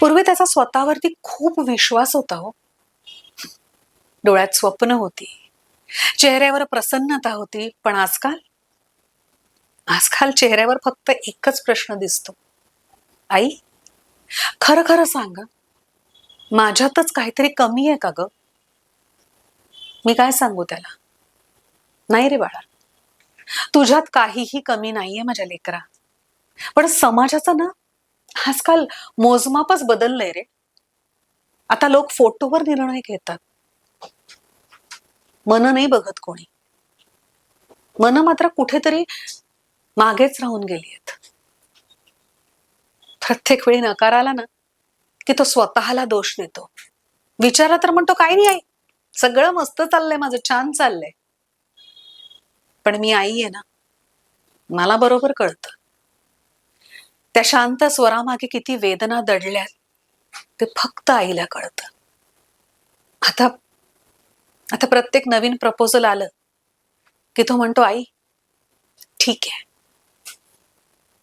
पूर्वी त्याचा स्वतःवरती खूप विश्वास होता हो. डोळ्यात स्वप्न होती. चेहऱ्यावर प्रसन्नता होती पण आजकाल? आजकाल चेहऱ्यावर फक्त एकच प्रश्न दिसतो. आई खरं खरं सांग माझ्यातच काहीतरी कमी आहे का ग? मी काय सांगू त्याला? नाही रे बाळा. तुझ्यात काहीही कमी नाहीये माझ्या लेकरा. पण समाजाचं ना आजकाल मोजमापच बदललंय रे. आता लोक फोटोवर निर्णय घेतात. मन नाही बघत कोणी. मन मात्र कुठेतरी मागेच राहून गेली आहेत. प्रत्येक वेळी नकार आला ना की तो स्वतःला दोष देतो. विचारा तर म्हणतो काही नाही आई सगळं मस्त चाललंय माझं छान चाललंय. पण मी आई आहे ना मला बरोबर कळतं. त्या शांत स्वरामागे किती वेदना दडल्यात ते फक्त आईला कळत. आता आता प्रत्येक नवीन प्रपोजल आलं की तो म्हणतो आई ठीक आहे.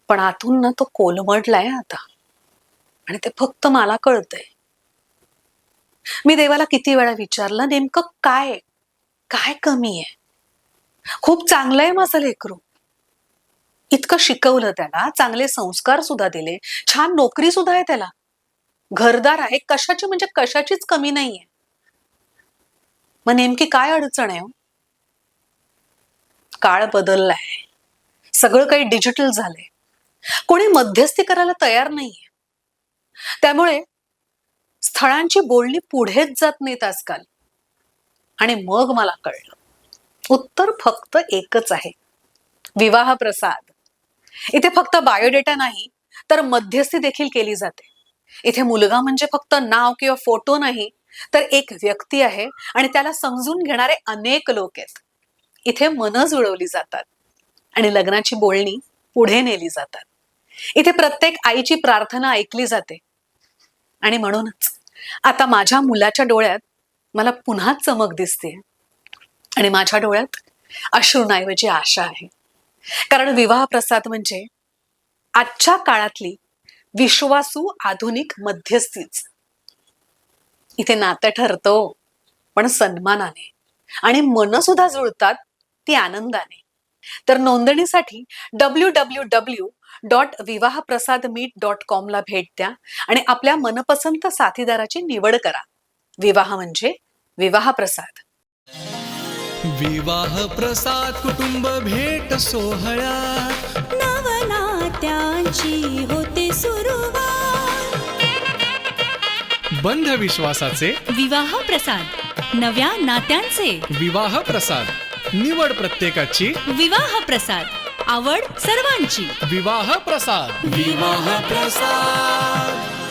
पण आतून ना तो कोलमडलाय आता. आणि ते फक्त मला कळतंय. मी देवाला किती वेळा विचारलं नेमकं काय काय कमी आहे? खूप चांगलं आहे माझं लेकरू. इतकं शिकवलं त्याला चांगले संस्कार सुद्धा दिले छान नोकरी सुद्धा आहे त्याला. घरदार आहे कशाची म्हणजे कशाचीच कमी नाहीये. मग नेमकी काय अडचण आहे हो? काळ बदललाय. सगळं काही डिजिटल झालंय. कोणी मध्यस्थी करायला तयार नाहीये. त्यामुळे स्थळांची बोलणी पुढेच जात नाहीत आजकाल. आणि मग मला कळलं. उत्तर फक्त एकच आहे. विवाह प्रसाद. इथे फक्त बायोडेटा नाही तर मध्यस्थी देखील केली जाते. इथे मुलगा म्हणजे फक्त नाव किंवा फोटो नाही तर एक व्यक्ती आहे आणि त्याला समजून घेणारे अनेक लोक आहेत. इथे मनं जुळवली जातात आणि लग्नाची बोलणी पुढे नेली जातात. इथे प्रत्येक आईची प्रार्थना ऐकली जाते. आणि म्हणूनच आता माझ्या मुलाच्या डोळ्यात मला पुन्हा चमक दिसते आणि माझ्या डोळ्यात अश्रूंऐवजी आशा आहे. कारण विवाह प्रसाद म्हणजे आजच्या काळातली विश्वासू आधुनिक मध्यस्थीच. इथे नातं ठरतो हो, पण सन्मानाने. आणि मन सुद्धा जुळतात ती आनंदाने. तर नोंदणीसाठी डब्ल्यू डब्ल्यू डब्ल्यू डॉट विवाह प्रसाद मीट डॉट कॉमला भेट द्या आणि आपल्या मनपसंत साथीदाराची निवड करा. विवाह म्हणजे विवाह प्रसाद विवाह प्रसाद कुटुंब भेट सोहळ्यात नवनात्यांची होते सुरुवात. बंध विश्वासाचे. विवाह प्रसाद नव्या नात्यांचे. विवाह प्रसाद निवड प्रत्येकाची. विवाह प्रसाद आवड सर्वांची. विवाह प्रसाद विवाह प्रसाद